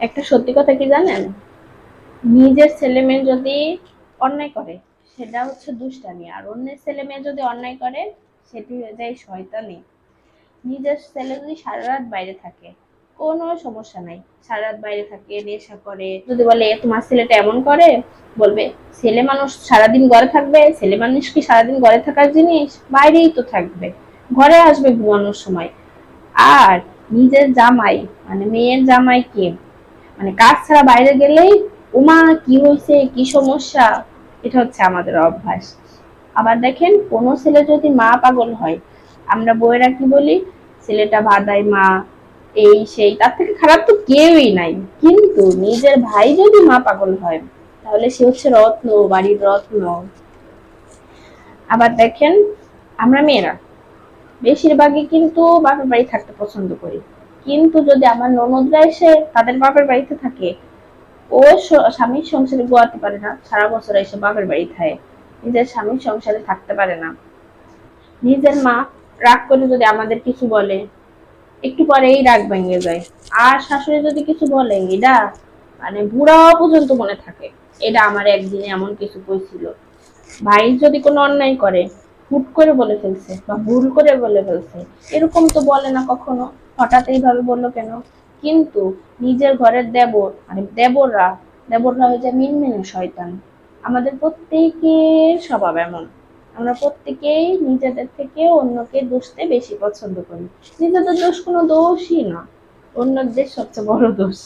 একটা সত্যি কথা কি জানেন? নিজের ছেলে মেয়ে যদি অন্যায় করে সেটা হচ্ছে দুষ্টামি। আর অন্যের ছেলে মেয়ে যদি অন্যায় করে সেটি হয়ে যায় শয়তানি। নিজের ছেলে যদি সারা রাত বাইরে থাকে কোনো সমস্যা নাই। সারা রাত বাইরে থাকে নেশা করে। যদি বলে "এ, তোমার ছেলেটা এমন করে? বলবে ছেলে মানুষ সারাদিন ঘরে থাকবে ছেলে মানুষ কি সারাদিন ঘরে থাকার জিনিস? বাইরেই তো থাকবে। ঘরে আসবে ঘুমানোর সময়। আর নিজের জামাই মানে মেয়ের জামাই কে? মানে কাজ ছাড়া বাইরে গেলেই, উমা, কি হয়েছে? কি সমস্যা? এটা হচ্ছে আমাদের অভ্যাস। আবার দেখেন, কোনো ছেলে যদি মা পাগল হয়, আমরা বউয়েরা কি বলি? ছেলেটা বাদাই মা, এই, সেই। তার থেকে খারাপ তো কেউই নাই। কিন্তু নিজের ভাই যদি মা পাগল হয়, তাহলে সে হচ্ছে রত্ন, বাড়ির রত্ন। আবার দেখেন, আমরা মেয়েরা, বেশিরভাগই কিন্তু বাপের বাড়ি থাকতে পছন্দ করি। কিন্তু যদি আমার ননদরা এসে তাদের বাপের বাড়িতে থাকে, ও স্বামীর সংসারে গোয়াতে পারে না। সারা বছর এসে বাপের বাড়ি থাকে। নিজের স্বামীর সংসারে থাকতে পারে না। নিজের মা রাগ করে যদি আমাদের কিছু বলে, একটু পরেই রাগ ভেঙে যায়। আর শাশুড়ি যদি কিছু বলে এটা মানে বুড়া পর্যন্ত মনে থাকে। এটা আমার একদিনে এমন কিছু কইছিল ভাই যদি কোনো অন্যায় করে, হুট করে বলে ফেলছে বা ভুল করে বলে ফেলছে, এরকম তো বলে না কখনো। হঠাৎ এইভাবে বলল কেন? কিন্তু নিজের ঘরের দেবর মানে দেবররা দেবররা যায় মিনমিনে শয়তান। আমাদের প্রত্যেকের স্বভাব এমন। আমরা প্রত্যেকেই নিজেদের থেকে অন্যকে দোষতে বেশি পছন্দ করি। নিজেদের দোষ কোনো দোষই না। অন্যদের সবচেয়ে বড় দোষ।